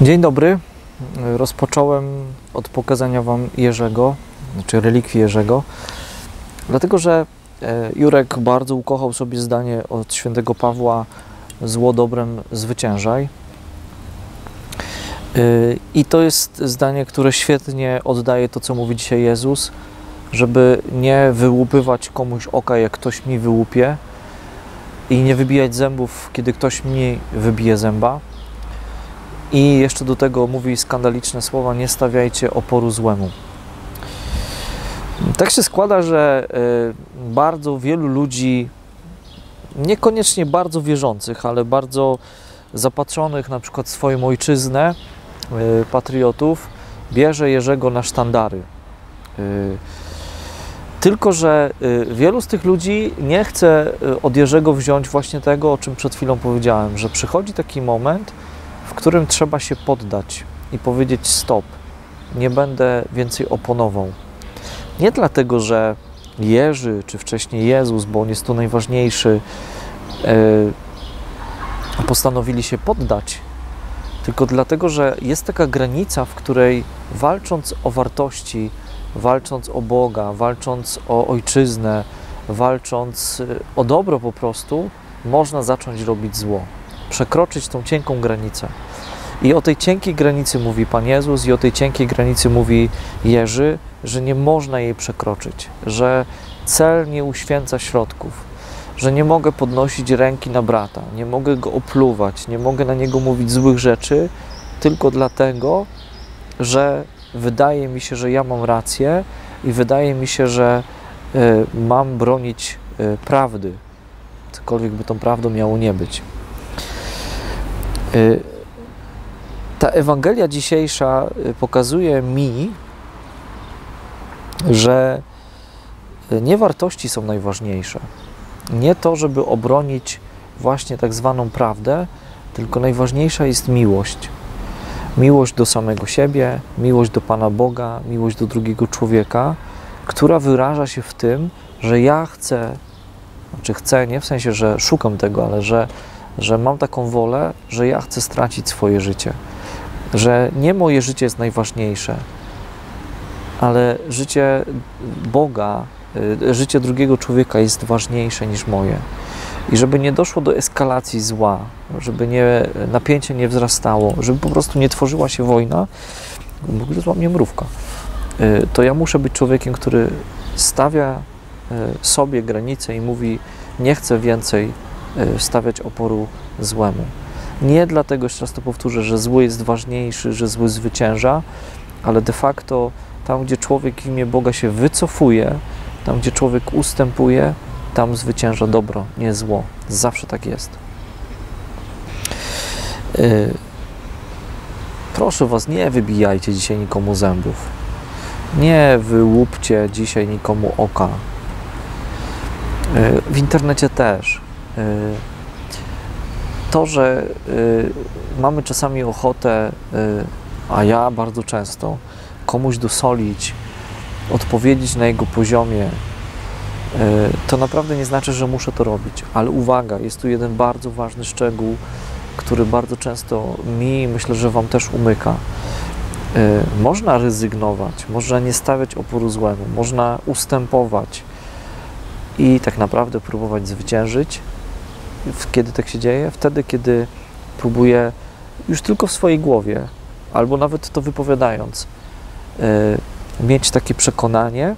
Dzień dobry. Rozpocząłem od pokazania Wam Jerzego, znaczy relikwii Jerzego, dlatego że e, Jurek bardzo ukochał sobie zdanie od świętego Pawła zło dobrem zwyciężaj. E, I to jest zdanie, które świetnie oddaje to, co mówi dzisiaj Jezus, żeby nie wyłupywać komuś oka, jak ktoś mi wyłupie i nie wybijać zębów, kiedy ktoś mi wybije zęba. I jeszcze do tego mówi skandaliczne słowa: nie stawiajcie oporu złemu. Tak się składa, że y, bardzo wielu ludzi, niekoniecznie bardzo wierzących, ale bardzo zapatrzonych na przykład w swoją ojczyznę, y, patriotów, bierze Jerzego na sztandary. Y, tylko, że wielu z tych ludzi nie chce od Jerzego wziąć właśnie tego, o czym przed chwilą powiedziałem, że przychodzi taki moment, którym trzeba się poddać i powiedzieć stop, nie będę więcej oponował. Nie dlatego, że Jerzy, czy wcześniej Jezus, bo on jest tu najważniejszy, postanowili się poddać, tylko dlatego, że jest taka granica, w której walcząc o wartości, walcząc o Boga, walcząc o ojczyznę, walcząc o dobro po prostu, można zacząć robić zło przekroczyć tą cienką granicę. I o tej cienkiej granicy mówi Pan Jezus, i o tej cienkiej granicy mówi Jerzy, że nie można jej przekroczyć, że cel nie uświęca środków, że nie mogę podnosić ręki na brata, nie mogę go opluwać, nie mogę na niego mówić złych rzeczy, tylko dlatego, że wydaje mi się, że ja mam rację i wydaje mi się, że y, mam bronić y, prawdy, cokolwiek by tą prawdą miało nie być. Y, ta Ewangelia dzisiejsza y, pokazuje mi, że nie wartości są najważniejsze. Nie to, żeby obronić właśnie tak zwaną prawdę, tylko najważniejsza jest miłość. Miłość do samego siebie, miłość do Pana Boga, miłość do drugiego człowieka, która wyraża się w tym, że ja chcę, znaczy chcę nie w sensie, że szukam tego, ale że że mam taką wolę, że ja chcę stracić swoje życie. Że nie moje życie jest najważniejsze, ale życie Boga, y, życie drugiego człowieka jest ważniejsze niż moje. I żeby nie doszło do eskalacji zła, żeby nie, napięcie nie wzrastało, żeby po prostu nie tworzyła się wojna, w ogóle zła mnie mrówka, y, to ja muszę być człowiekiem, który stawia y, sobie granice i mówi: Nie chcę więcej stawiać oporu złemu. Nie dlatego, jeszcze raz to powtórzę, że zły jest ważniejszy, że zły zwycięża, ale de facto tam, gdzie człowiek w imię Boga się wycofuje, tam, gdzie człowiek ustępuje, tam zwycięża dobro, nie zło. Zawsze tak jest. Yy, proszę Was, nie wybijajcie dzisiaj nikomu zębów. Nie wyłupcie dzisiaj nikomu oka. Yy, w internecie też. Y, to, że y, mamy czasami ochotę, y, a ja bardzo często, komuś dosolić, odpowiedzieć na jego poziomie, to naprawdę nie znaczy, że muszę to robić. Ale uwaga, jest tu jeden bardzo ważny szczegół, który bardzo często mi, myślę, że Wam też umyka. Można rezygnować, można nie stawiać oporu złemu, można ustępować i tak naprawdę próbować zwyciężyć, kiedy tak się dzieje? Wtedy, kiedy próbuję już tylko w swojej głowie, albo nawet to wypowiadając, yy, mieć takie przekonanie,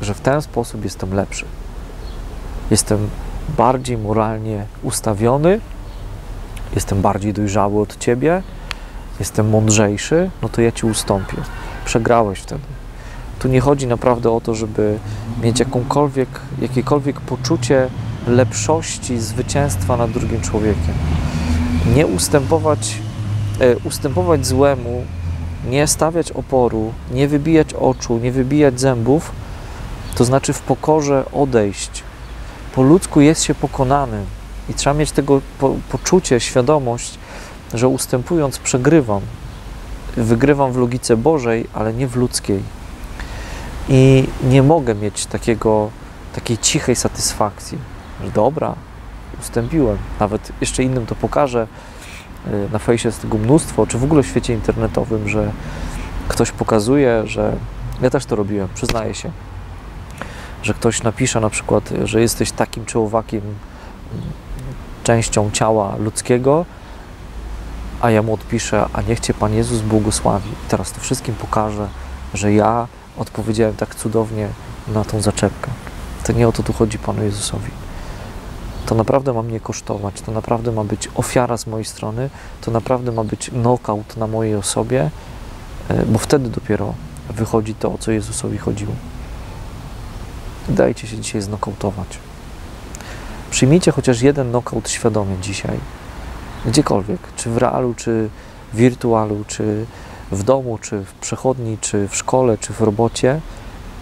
że w ten sposób jestem lepszy. Jestem bardziej moralnie ustawiony, jestem bardziej dojrzały od ciebie, jestem mądrzejszy, no to ja ci ustąpię. Przegrałeś wtedy. Tu nie chodzi naprawdę o to, żeby mieć jakąkolwiek, jakiekolwiek poczucie lepszości, zwycięstwa nad drugim człowiekiem. Nie ustępować, e, ustępować złemu, nie stawiać oporu, nie wybijać oczu, nie wybijać zębów, to znaczy w pokorze odejść. Po ludzku jest się pokonanym i trzeba mieć tego po, poczucie, świadomość, że ustępując przegrywam. Wygrywam w logice Bożej, ale nie w ludzkiej. I nie mogę mieć takiego, takiej cichej satysfakcji że dobra, ustąpiłem. Nawet jeszcze innym to pokażę. y, na fejsie jest tego mnóstwo, czy w ogóle w świecie internetowym, że ktoś pokazuje, że ja też to robiłem, przyznaję się, że ktoś napisze na przykład, że jesteś takim czołowakiem, częścią ciała ludzkiego, a ja mu odpiszę, a niech Cię Pan Jezus błogosławi. I teraz to wszystkim pokażę, że ja odpowiedziałem tak cudownie na tą zaczepkę. To nie o to tu chodzi Panu Jezusowi. To naprawdę ma mnie kosztować, to naprawdę ma być ofiara z mojej strony, to naprawdę ma być knockout na mojej osobie, e, bo wtedy dopiero wychodzi to, o co Jezusowi chodziło. Dajcie się dzisiaj znokautować. Przyjmijcie chociaż jeden knockout świadomie dzisiaj, gdziekolwiek, czy w realu, czy wirtualu, czy w domu, czy w przechodni, czy w szkole, czy w robocie.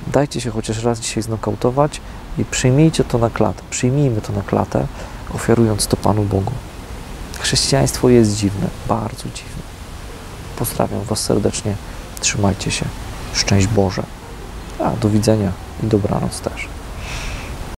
Dajcie się chociaż raz dzisiaj znokautować i przyjmijcie to na klatę. Przyjmijmy to na klatę, ofiarując to Panu Bogu. Chrześcijaństwo jest dziwne, bardzo dziwne. Pozdrawiam Was serdecznie. Trzymajcie się. Szczęść Boże. A do widzenia i dobranoc też.